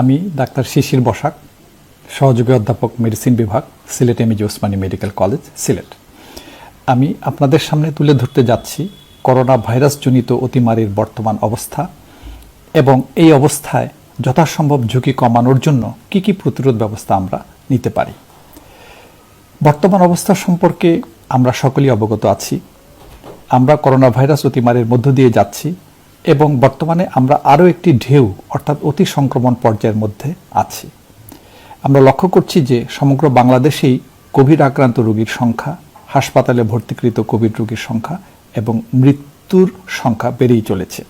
আমি ডাক্তার শিশির বসাক, সহযোগী অধ্যাপক মেডিসিন বিভাগ, Sylhet MAG Osmani medical college, Sylhet. আমি আপনাদের সামনে তুলে ধরতে যাচ্ছি করোনা ভাইরাসজনিত অতিমারির বর্তমান অবস্থা এবং এই অবস্থায় যথাসম্ভব ঝুঁকি কমানোর জন্য কি কি প্রতিরোধ ব্যবস্থা আমরা নিতে পারি। বর্তমান অবস্থা সম্পর্কে আমরা সকলেই অবগত আছি। আমরা করোনা ভাইরাস অতিমারের মধ্য দিয়ে যাচ্ছি। এবং বর্তমানে আমরা আরও একটি ঢেউ, অর্থাৎ অতি সংক্রমণ পর্যায়ের মধ্যে আছি। আমরা লক্ষ্য করছি যে সমগ্র বাংলাদেশেই কোভিড আক্রান্ত রোগীর সংখ্যা, হাসপাতালে ভর্তিকৃত কোভিড রোগীর সংখ্যা এবং মৃত্যুর সংখ্যা বেড়েই চলেছে।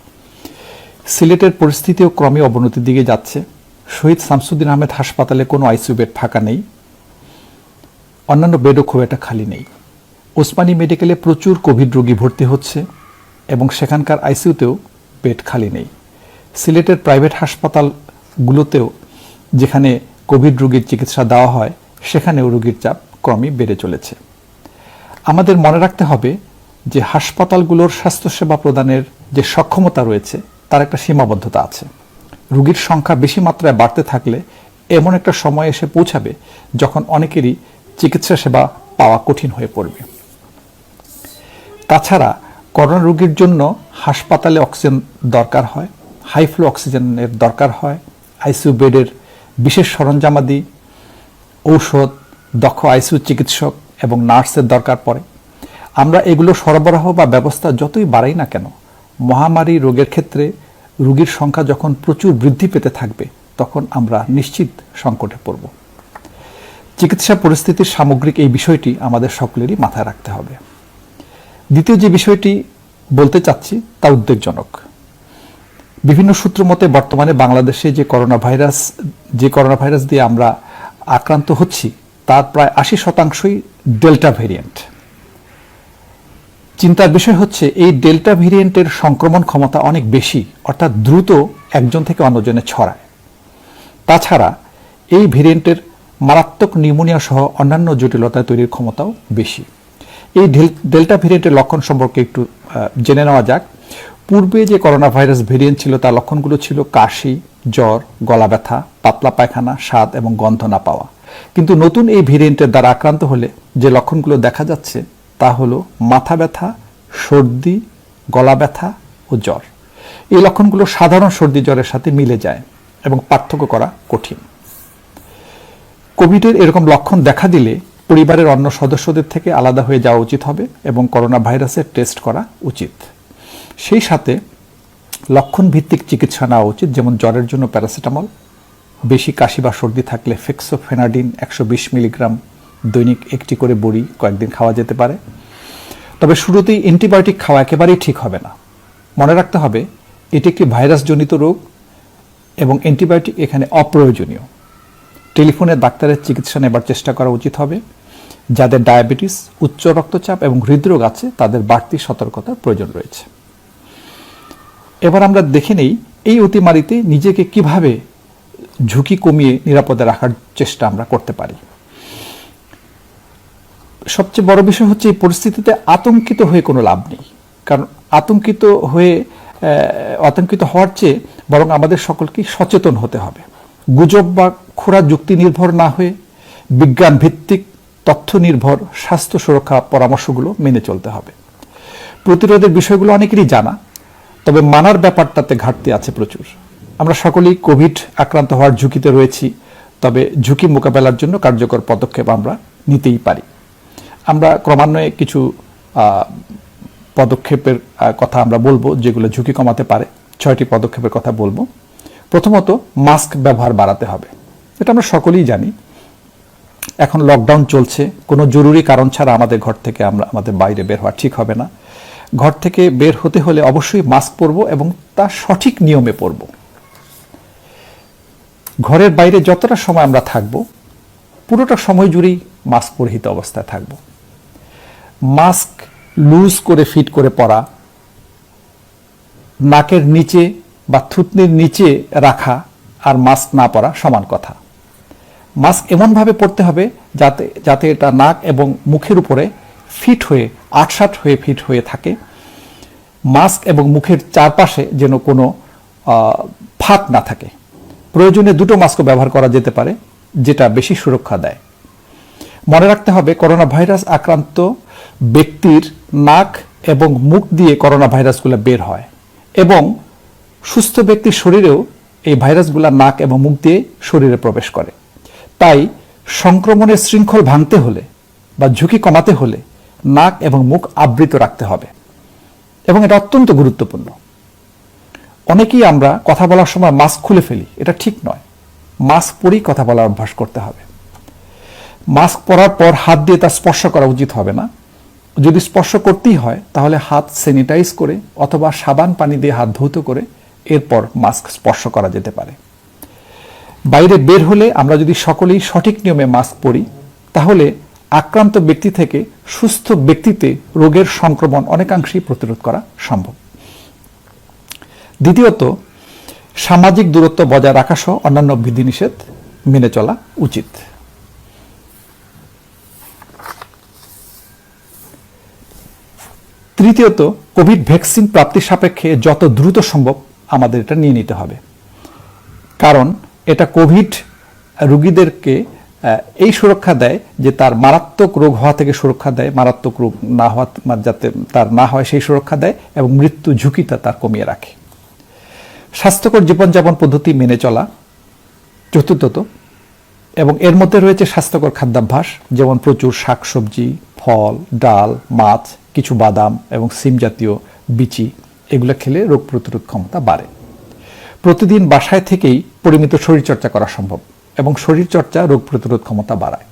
সিলেটের পরিস্থিতিও ক্রমে অবনতির দিকে যাচ্ছে। শহীদ শামসুদ্দিন আহমেদ হাসপাতালে কোনো আইসিইউ বেড ফাঁকা নেই। অন্যান্য বেডও খুব একটা খালি নেই। ওসমানী মেডিকেলে প্রচুর কোভিড রোগী ভর্তি হচ্ছে এবং সেখানকার আইসিইউতেও বেড খালি নেই। সিলেটের প্রাইভেট হাসপাতালগুলোতেও যেখানে কোভিড রোগীর চিকিৎসা দেওয়া হয়, সেখানেও রোগীর চাপ ক্রমে বেড়ে চলেছে। আমাদের মনে রাখতে হবে যে হাসপাতালগুলোর স্বাস্থ্যসেবা প্রদানের যে সক্ষমতা রয়েছে, তার একটা সীমাবদ্ধতা আছে। রোগীর সংখ্যা বেশি মাত্রায় বাড়তে থাকলে এমন একটা সময় এসে পৌঁছাবে যখন অনেকেরই চিকিৎসা সেবা পাওয়া কঠিন হয়ে পড়বে। তাছাড়া করোনা রোগীর জন্য হাসপাতালে অক্সিজেন দরকার হয়, হাই ফ্লো অক্সিজেনের দরকার হয় আইসিউ বেডের বিশেষ সরঞ্জামাদি, ঔষধ, দক্ষ আইসিউ চিকিৎসক এবং নার্সের দরকার পড়ে। আমরা এগুলো সরবরাহ বা ব্যবস্থা যতই বাড়াই না কেন, মহামারী রোগের ক্ষেত্রে রোগীর সংখ্যা যখন প্রচুর বৃদ্ধি পেতে থাকবে, তখন আমরা নিশ্চিত সংকটে পড়ব। চিকিৎসা পরিস্থিতির সামগ্রিক এই বিষয়টি আমাদের সকলেরই মাথায় রাখতে হবে। দ্বিতীয় যে বিষয়টি বলতে চাচ্ছি, তা উদ্বেগজনক। বিভিন্ন সূত্র মতে বর্তমানে বাংলাদেশে যে করোনা ভাইরাস যে করোনা ভাইরাস দিয়ে আমরা আক্রান্ত হচ্ছি, তার প্রায় আশি শতাংশই ডেল্টা ভেরিয়েন্ট। চিন্তার বিষয় হচ্ছে, এই ডেল্টা ভেরিয়েন্টের সংক্রমণ ক্ষমতা অনেক বেশি, অর্থাৎ দ্রুত একজন থেকে অন্যজনে ছড়ায়। তাছাড়া, এই ভেরিয়েন্টের মারাত্মক নিউমোনিয়া সহ অন্যান্য জটিলতা তৈরির ক্ষমতাও বেশি। এই ডেল্টা ভেরিয়েন্টের লক্ষণ সম্পর্কে একটু জেনে নেওয়া যাক। পূর্বে যে করোনা ভাইরাস ভেরিয়েন্ট ছিল, তার লক্ষণগুলো ছিল কাশি, জ্বর, গলা ব্যথা, পাতলা পায়খানা, স্বাদ এবং গন্ধ না পাওয়া। কিন্তু নতুন এই ভেরিয়েন্টের দ্বারা আক্রান্ত হলে যে লক্ষণগুলো দেখা যাচ্ছে, তা হলো মাথা ব্যথা, সর্দি, গলা ব্যথা ও জ্বর। এই লক্ষণগুলো সাধারণ সর্দি, জ্বরের সাথে মিলে যায় এবং পার্থক্য করা কঠিন। কোভিডের এরকম লক্ষণ দেখা দিলে পরিবারের অন্য সদস্যদের থেকে আলাদা হয়ে যাওয়া উচিত হবে এবং করোনা ভাইরাসের টেস্ট করা উচিত। সেই সাথে লক্ষণ ভিত্তিক চিকিৎসা নেওয়া উচিত, যেমন জ্বরের জন্য প্যারাসিটামল, বেশি কাশি বা সর্দি থাকলে ফেক্সোফেনাডিন একশো বিশ মিলিগ্রাম, দৈনিক একটি করে বড়ি কয়েকদিন খাওয়া যেতে পারে। তবে শুরুতেই অ্যান্টিবায়োটিক খাওয়া একেবারেই ঠিক হবে না। মনে রাখতে হবে, এটি একটি ভাইরাসজনিত রোগ এবং অ্যান্টিবায়োটিক এখানে অপ্রয়োজনীয়। টেলিফোনে ডাক্তারের চিকিৎসা নেবার চেষ্টা করা উচিত হবে। যাদের ডায়াবেটিস, উচ্চ রক্তচাপ এবং হৃদরোগ আছে, তাদের বাড়তি সতর্কতার প্রয়োজন রয়েছে। এবার আমরা দেখে নেই, এই অতিমারিতে নিজেকে কীভাবে ঝুঁকি কমিয়ে নিরাপদে রাখার চেষ্টা আমরা করতে পারি। সবচেয়ে বড় বিষয় হচ্ছে, এই পরিস্থিতিতে আতঙ্কিত হয়ে কোনো লাভ নেই। কারণ আতঙ্কিত হয়ে আতঙ্কিত হওয়ার চেয়ে বরং আমাদের সকলকে সচেতন হতে হবে। গুজব বা খোরা যুক্তি নির্ভর না হয়ে বিজ্ঞান ভিত্তিক তথ্য নির্ভর স্বাস্থ্য সুরক্ষা পরামর্শগুলো মেনে চলতে হবে। প্রতিরোধের বিষয়গুলো অনেকেরই জানা, তবে মানার ব্যাপারটাতে ঘাটতি আছে প্রচুর। আমরা সকলেই কোভিড আক্রান্ত হওয়ার ঝুঁকিতে রয়েছি, তবে ঝুঁকি মোকাবেলার জন্য কার্যকর পদক্ষেপ আমরা নিতেই পারি। আমরা ক্রমান্বয়ে কিছু পদক্ষেপের কথা আমরা বলব যেগুলো ঝুঁকি কমাতে পারে। ছয়টি পদক্ষেপের কথা বলব। প্রথমত মাস্ক ব্যবহার বাড়াতে হবে। এটা আমরা সকলেই জানি। এখন লকডাউন চলছে, কোনো জরুরি কারণ ছাড়া আমাদের ঘর থেকে আমরা, আমাদের বাইরে বের হওয়া ঠিক হবে না। ঘর থেকে বের হতে হলে অবশ্যই মাস্ক পরব এবং তা সঠিক নিয়মে পরব। ঘরের বাইরে যতটা সময় আমরা থাকব, পুরোটা সময় জুড়েই মাস্ক পরিহিত অবস্থায় থাকব। মাস্ক লুজ করে ফিট করে পরা, নাকের নিচে বা থুতনির নিচে রাখা আর মাস্ক না পরা সমান কথা। মাস্ক এমনভাবে পড়তে হবে যাতে যাতে এটা নাক এবং মুখের উপরে ফিট হয়ে, আটসাট হয়ে ফিট হয়ে থাকে। মাস্ক এবং মুখের চারপাশে যেন কোনো ফাঁক না থাকে। প্রয়োজনে দুটো মাস্কও ব্যবহার করা যেতে পারে, যেটা বেশি সুরক্ষা দেয়। মনে রাখতে হবে করোনা ভাইরাস আক্রান্ত ব্যক্তির নাক এবং মুখ দিয়ে করোনা ভাইরাসগুলো বের হয় এবং সুস্থ ব্যক্তির শরীরেও এই ভাইরাসগুলো নাক এবং মুখ দিয়ে শরীরে প্রবেশ করে। তাই সংক্রমণের শৃঙ্খল ভাঙতে হলে বা ঝুঁকি কমাতে হলে নাক এবং মুখ আবৃত রাখতে হবে। এবং এটা অত্যন্ত গুরুত্বপূর্ণ। অনেকেই আমরা কথা বলার সময় মাস্ক খুলে ফেলি, এটা ঠিক নয়। মাস্ক পরেই কথা বলার অভ্যাস করতে হবে। মাস্ক পরার পর হাত দিয়ে তার স্পর্শ করা উচিত হবে না। যদি স্পর্শ করতেই হয়, তাহলে হাত স্যানিটাইজ করে অথবা সাবান পানি দিয়ে হাত ধৌত করে এরপর মাস্ক স্পর্শ করা যেতে পারে। বাইরে বের হলে আমরা যদি সকলেই সঠিক নিয়মে মাস্ক পরি, তাহলে আক্রান্ত ব্যক্তি থেকে সুস্থ ব্যক্তিতে রোগের সংক্রমণ অনেকাংশেই প্রতিরোধ করা সম্ভব। দ্বিতীয়ত, সামাজিক দূরত্ব বজায় রাখা সহ অন্যান্য বিধিনিষেধ মেনে চলা উচিত। তৃতীয়ত, কোভিড ভ্যাকসিন প্রাপ্তির সাপেক্ষে যত দ্রুত সম্ভব আমাদের এটা নিয়ে নিতে হবে। কারণ এটা কোভিড রুগীদেরকে এই সুরক্ষা দেয় যে তার মারাত্মক রোগ হওয়া থেকে সুরক্ষা দেয়, মারাত্মক রোগ না হওয়া যাতে তার না হয় সেই সুরক্ষা দেয় এবং মৃত্যু ঝুঁকিটা তার কমিয়ে রাখে। স্বাস্থ্যকর জীবনযাপন পদ্ধতি মেনে চলা চতুর্থত, এবং এর মধ্যে রয়েছে স্বাস্থ্যকর খাদ্যাভ্যাস, যেমন প্রচুর শাকসবজি, ফল, ডাল, মাছ, কিছু বাদাম এবং সিম জাতীয় বিচি। এগুলো খেলে রোগ প্রতিরোধ ক্ষমতা বাড়ে। প্রতিদিন বাসায় থেকেই পরিমিত শরীরচর্চা করা সম্ভব এবং শরীরচর্চা রোগ প্রতিরোধ ক্ষমতা বাড়ায়।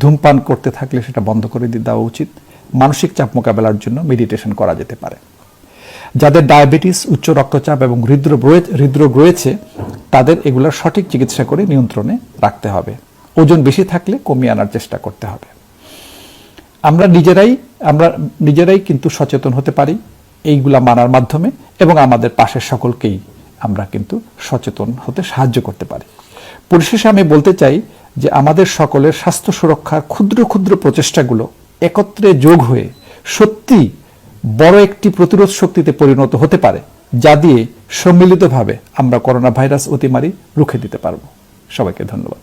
ধূমপান করতে থাকলে সেটা বন্ধ করে দিয়ে দেওয়া উচিত। মানসিক চাপ মোকাবেলার জন্য মেডিটেশন করা যেতে পারে। যাদের ডায়াবেটিস উচ্চ রক্তচাপ এবং হৃদরোগ হৃদরোগ রয়েছে, তাদের এগুলোর সঠিক চিকিৎসা করে নিয়ন্ত্রণে রাখতে হবে। ওজন বেশি থাকলে কমিয়ে আনার চেষ্টা করতে হবে। আমরা নিজেরাই আমরা নিজেরাই কিন্তু সচেতন হতে পারি। এইগুলা মানার মাধ্যমে এবং আমাদের পাশের সকলকেই আমরা কিন্তু সচেতন হতে সাহায্য করতে পারি। পরিশেষে আমি বলতে চাই যে আমাদের সকলের স্বাস্থ্য সুরক্ষার ক্ষুদ্র ক্ষুদ্র প্রচেষ্টাগুলো একত্রে যোগ হয়ে সত্যি বড় একটি প্রতিরোধ শক্তিতে পরিণত হতে পারে, যা দিয়ে সম্মিলিতভাবে আমরা করোনা ভাইরাস অতিমারি রুখে দিতে পারব। সবাইকে ধন্যবাদ।